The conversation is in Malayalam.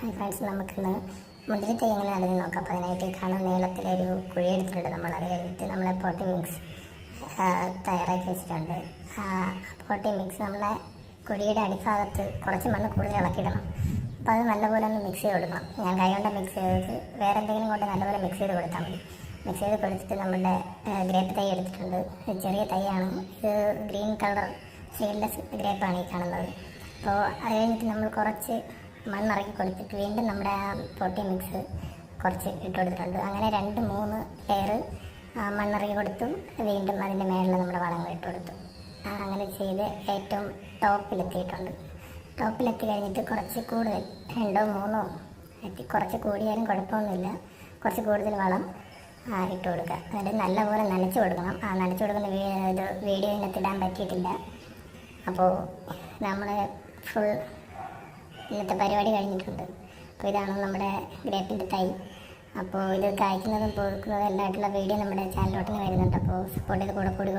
ഫ്രണ്ട്സ് നമുക്കിന്ന് മുന്തിരി തൈ എങ്ങനെ നടുന്നത് നോക്കാം. അപ്പോൾ അതിനായിട്ട് കാണാൻ നീളത്തിലൊരു കുഴി എടുത്തിട്ടുണ്ട് നമ്മൾ. അത് കഴിഞ്ഞിട്ട് നമ്മളെ പോട്ടി മിക്സ് തയ്യാറാക്കി വെച്ചിട്ടുണ്ട്. ആ പോട്ടി മിക്സ് നമ്മളെ കുഴിയുടെ അടിഭാഗത്ത് കുറച്ച് മണ്ണ് കൂടുതൽ ഇളക്കിയിടണം. അപ്പോൾ അത് നല്ലപോലെ ഒന്ന് മിക്സ് ചെയ്ത് കൊടുക്കണം. ഞാൻ കൈ കൊണ്ട് മിക്സ് ചെയ്ത് വേറെ എന്തെങ്കിലും കൊണ്ട് നല്ലപോലെ മിക്സ് ചെയ്ത് കൊടുത്താൽ മതി. മിക്സ് ചെയ്ത് കൊടുത്തിട്ട് നമ്മുടെ ഗ്രേപ്പ് തൈ എടുത്തിട്ടുണ്ട്. ചെറിയ തൈയാണ്. ഇത് ഗ്രീൻ കളർ സീഡ്ലെസ് ഗ്രേപ്പാണ് ഈ കാണുന്നത്. അപ്പോൾ അത് കഴിഞ്ഞിട്ട് നമ്മൾ കുറച്ച് മണ്ണിറക്കി കൊടുത്തിട്ട് വീണ്ടും നമ്മുടെ പ്രോട്ടീൻ മിക്സ് കുറച്ച് ഇട്ട് കൊടുത്തിട്ടുണ്ട്. അങ്ങനെ രണ്ട് മൂന്ന് ലെയർ മണ്ണിറക്കി കൊടുത്തു വീണ്ടും അതിന്റെ മേളിൽ നമ്മുടെ വളങ്ങൾ ഇട്ട് കൊടുത്തു. അങ്ങനെ ചെയ്ത് ഏറ്റവും ടോപ്പിലെത്തിയിട്ടുണ്ട്. ടോപ്പിലെത്തി കഴിഞ്ഞിട്ട് കുറച്ച് കൂടുതൽ രണ്ടോ മൂന്നോ എത്തി കുറച്ച് കൂടിയാലും കുഴപ്പമൊന്നുമില്ല. കുറച്ച് കൂടുതൽ വളം ഇട്ട് കൊടുക്കുക. എന്നിട്ട് നല്ലപോലെ നനച്ച് കൊടുക്കണം. ആ നനച്ച് കൊടുക്കുന്ന ഇത് വീഡിയോ ഇതിനകത്ത് ഇടാൻ പറ്റിയിട്ടില്ല. അപ്പോൾ നമ്മൾ ഫുൾ ഇന്നത്തെ പരിപാടി കഴിഞ്ഞിട്ടുണ്ട്. അപ്പോൾ ഇതാണ് നമ്മുടെ ഗ്രേപ്പിന്റെ തൈ. അപ്പോൾ ഇത് കായ്ക്കുന്നതും പൂക്കുന്നതും എല്ലായിട്ടുള്ള വീഡിയോ നമ്മുടെ ചാനലിലോട്ട് വരുന്നുണ്ട്. അപ്പോൾ സപ്പോർട്ട് ചെയ്ത് കൂടെ കൂടി